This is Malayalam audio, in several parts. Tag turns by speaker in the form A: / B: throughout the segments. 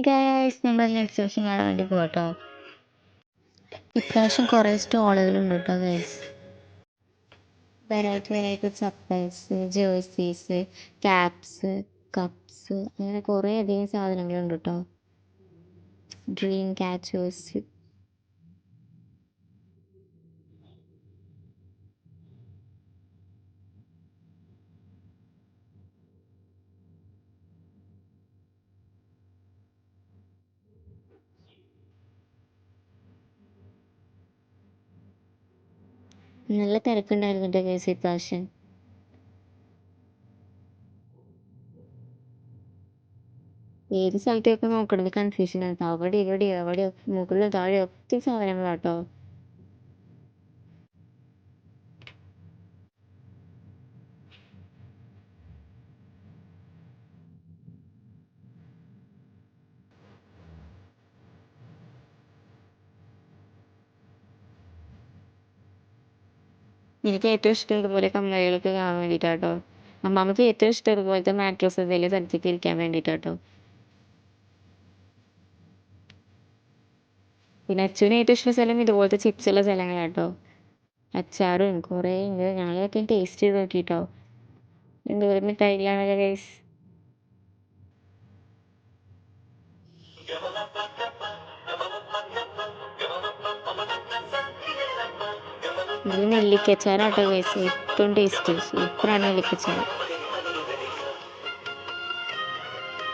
A: ഹായ് ഗൈസ് നെക്സ്റ്റ് എക്സിബിഷൻ കാണാൻ വേണ്ടി പോകട്ടോ ഇപ്രാവശ്യം കുറേ സ്റ്റോളുകളുണ്ട് കേട്ടോ guys variety variety chappals jerseys caps cups അങ്ങനെ കുറേ അധികം സാധനങ്ങളുണ്ട് കേട്ടോ. ഡ്രീം ക്യാച്ചേഴ്സ് നല്ല തിരക്കുണ്ടായിരുന്നു കേട്ടോ ഗൈസ് ഇപ്രാവശ്യം. ഏത് സ്ഥലത്തേക്ക് നോക്കണത് കൺഫ്യൂഷൻ ആണ്. അവിടെ ഇവിടെ അവിടെ മുകളിൽ താഴെ ഒക്കെ സാധനങ്ങളാട്ടോ എനിക്ക് ഏറ്റവും ഇഷ്ടം ഇതുപോലെ കമ്മലുകളൊക്കെ കാണാൻ വേണ്ടിയിട്ടാട്ടോ അമ്മാമയ്ക്ക് ഏറ്റവും ഇഷ്ടം ഇതുപോലത്തെ മാട്രസ് എന്തെങ്കിലും സ്ഥലത്തേക്ക് ഇരിക്കാൻ വേണ്ടിയിട്ടാട്ടോ പിന്നെ അച്ഛന് ഏറ്റവും ഇഷ്ടം സ്ഥലം ഇതുപോലത്തെ ചിപ്സ് ഉള്ള സ്ഥലങ്ങളാട്ടോ. അച്ചാറും കുറേ ഉണ്ട്. ഞങ്ങളൊക്കെ ടേസ്റ്റ് ചെയ്ത് നോക്കിട്ടോ. എന്തോരം മിഠായികളാണല്ലോ ഗൈസ് ഇത് നെല്ലിക്കച്ചാറാട്ടോ ഗൈസ് ഏറ്റവും ടേസ്റ്റ് സൂപ്പറാണ് നെല്ലിക്കച്ചാറ്.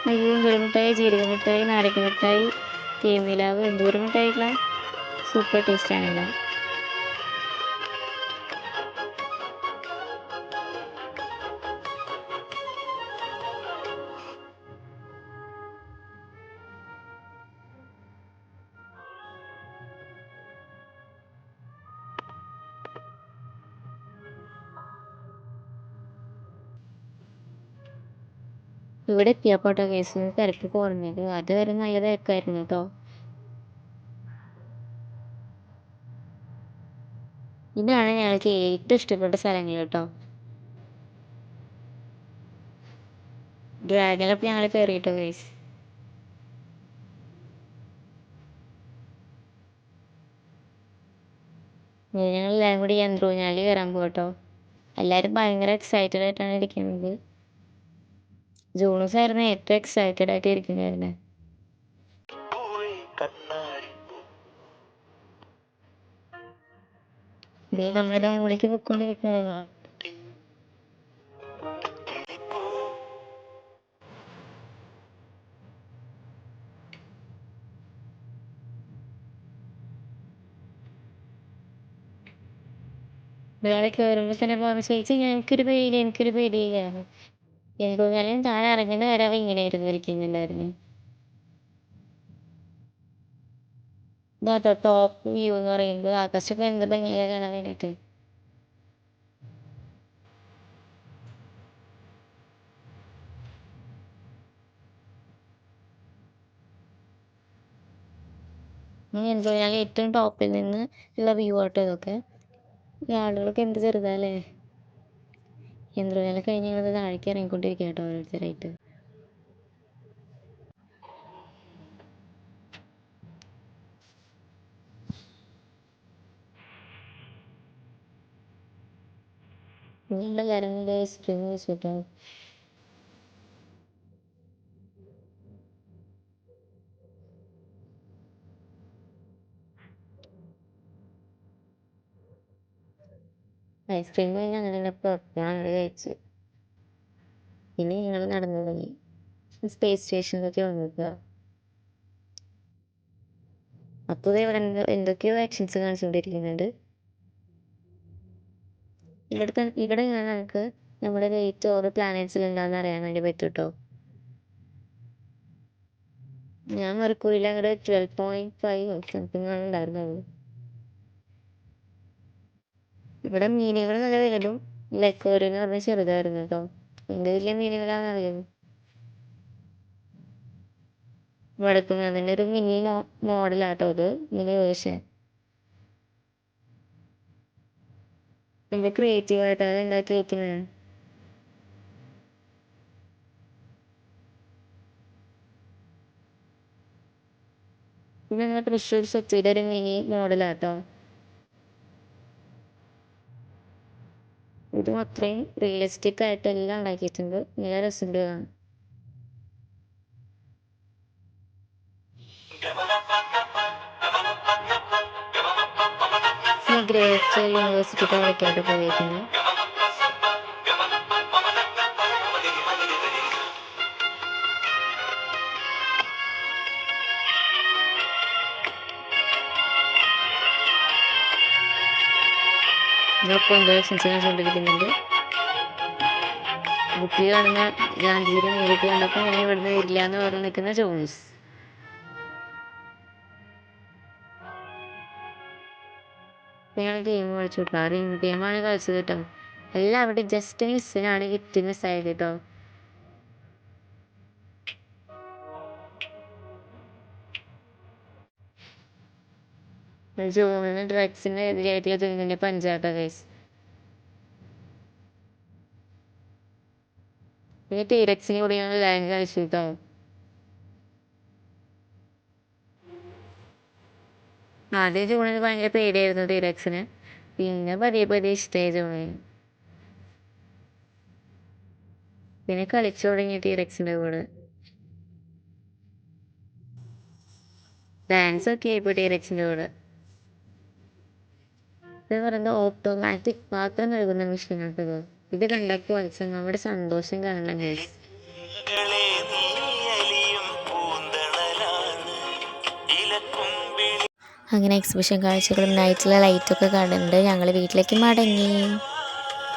A: അയ്യോ മിഠായി ജീരക മിഠായി നാരങ്ങ മിഠായി തേൻനിലാവ് എന്തോരം മിഠായികളാണ് സൂപ്പർ ടേസ്റ്റ് ഇവിടെ എത്തിയപ്പോട്ടോ കേസ് തിരക്ക് കുറഞ്ഞത്. അതുവരെ നല്ല തിരക്കായിരുന്നു കേട്ടോ ഇതാണ് ഞങ്ങൾക്ക് ഏറ്റവും ഇഷ്ടപ്പെട്ട സ്ഥലങ്ങൾ കേട്ടോ ഡ്രാഗണിലപ്പോൾ ഞങ്ങൾ കയറിയിട്ടോ കേസ് ഞങ്ങൾ എല്ലാവരും കൂടി യന്ത്രൂഞ്ഞാലിൽ കയറാൻ പോകട്ടോ എല്ലാവരും ഭയങ്കര എക്സൈറ്റഡ് ആയിട്ടാണ് ഇരിക്കുന്നത്. ജൂണൂസ് ആയിരുന്നു ഏറ്റവും എക്സൈറ്റഡ് ആയിട്ട് ഇരിക്കുന്നതായിരുന്നു ഇത് നമ്മുടെ തന്നെ പറഞ്ഞു ചേച്ചി എനിക്കൊരു പേടി എനിക്കൊരു പേടിയാണ്. എന്തുകൊണ്ടാലും താൻ അറിഞ്ഞത് വരെ അവ ഇങ്ങനെ ഇരുന്ന് ഇരിക്കുന്നുണ്ടായിരുന്നു ഇതാട്ടോ ടോപ്പ് വ്യൂ എന്ന് പറയുന്നത്. ആകാശമൊക്കെ എന്ത് ഭംഗിയാണ് കാണാൻ വേണ്ടിയിട്ട്? എന്തോ ഞാൻ ഏറ്റവും ടോപ്പിൽ നിന്ന് ഉള്ള വ്യൂ ആട്ടോ ഇതൊക്കെ. എന്ത് യന്ത്രവേല കഴിഞ്ഞ് ഞങ്ങൾ താഴേക്ക് ഇറങ്ങിക്കൊണ്ടിരിക്കുക കേട്ടോ ഓരോരുത്തരായിട്ട്. നിങ്ങളുടെ കാര്യങ്ങളുടെ സ്പ്രിങ് വെച്ചിട്ടോ ഐസ്ക്രീം കഴിഞ്ഞ് ഞാൻ അത് കഴിച്ചു. പിന്നെ ഞങ്ങൾ നടന്നു തുടങ്ങി സ്പേസ് സ്റ്റേഷനിലേക്ക് വന്നിട്ട് അപ്പോൾ ഇവിടെ എന്തൊക്കെയോ ആക്ഷൻസ് കാണിച്ചുകൊണ്ടിരിക്കുന്നുണ്ട് ഇവിടുത്തെ ഇവിടെ ഞാൻ നമുക്ക് നമ്മുടെ റേറ്റ് ഓരോ പ്ലാനറ്റ്സിലുണ്ടാന്ന് അറിയാൻ വേണ്ടി പറ്റും ഞാൻ മെർക്കുറിയിൽ അങ്ങോട്ട് ട്വൽവ് പോയിന്റ് ഫൈവ് സംതിങ് ആണ് ഉണ്ടായിരുന്നത്. ഇവിടെ മീനുകൾ നല്ല വലുതും ലക്കോറി എന്ന് പറഞ്ഞാൽ ചെറുതായിരുന്നു കേട്ടോ. എന്ത് വലിയ മീനുകളാണെന്ന് അറിയാം നിന്നെ ഒരു മിനി മോഡലാട്ടോ ഇത്. ഇങ്ങനെ വേർഷൻ. ഭയങ്കര ക്രിയേറ്റീവ് ആയിട്ടാണ് ഉണ്ടാക്കി വെക്കുന്നത് പിന്നെ നമ്മുടെ തൃശ്ശൂർ സ്വത്തിയുടെ ഒരു മിനി മോഡലാട്ടോ. ഇതും അത്രയും റിയലിസ്റ്റിക് ആയിട്ട് എല്ലാം ഉണ്ടാക്കിയിട്ടുണ്ട്. നല്ല രസമുണ്ട് കാണാൻ. ഗ്രേറ്റ് യൂണിവേഴ്സിറ്റി കളിക്കായിട്ട് പോയിരിക്കുന്നത് ഇതിപ്പോൾ എന്താ സെൻസിനെ കൊണ്ടിരിക്കുന്നുണ്ട് ബുക്കിൽ ഞാൻ ഗാന്ധിജിയെ നേരിട്ട് കണ്ടപ്പോൾ ഞാൻ ഇവിടുന്ന് വരില്ല എന്ന് പറഞ്ഞ് നിൽക്കുന്ന ജോൺസ്. ഞങ്ങൾ ഗെയിം കളിച്ചു കേട്ടോ റിംഗ് ഗെയിമാണ് കളിച്ചത് കേട്ടോ എല്ലാം അവിടെ ജസ്റ്റ് മിസ്സിനാണ് ഹിറ്റ് മിസ്സായത് കേട്ടോ ജോണിന് ഡ്രഗ്സിന് എതിരായിട്ടുള്ള ജോണിന്റെ പഞ്ചാബ് കേസ് പിന്നെ ടീരക്സിനെ കൂടി ലാംഗ് കേട്ടോ ആദ്യം ജോണിന് ഭയങ്കര പേടിയായിരുന്നു ടീരക്സിന് പിന്നെ പതിയെ പതിയെ ഇഷ്ടമായി ജോണിന് പിന്നെ കളിച്ചു തുടങ്ങി ടീരക്സിന്റെ കൂടെ. ഡാൻസ് ഒക്കെ ആയിപ്പോൾ ടീരക്സിന്റെ കൂടെ. ഇത് പറയുന്നത് ഓട്ടോമാറ്റിക് മാത്രം നൽകുന്ന മെഷീനാണിത് ഇത്. കണ്ടപ്പോൾ മനസ്സിലായി നമ്മുടെ സന്തോഷം കാണണം
B: ഇലക്കുമ്പിളി
C: അങ്ങനെ എക്സിബിഷൻ കാഴ്ചകളും നൈറ്റിലെ ലൈറ്റൊക്കെ കണ്ടിട്ട് ഞങ്ങൾ വീട്ടിലേക്ക് മടങ്ങി.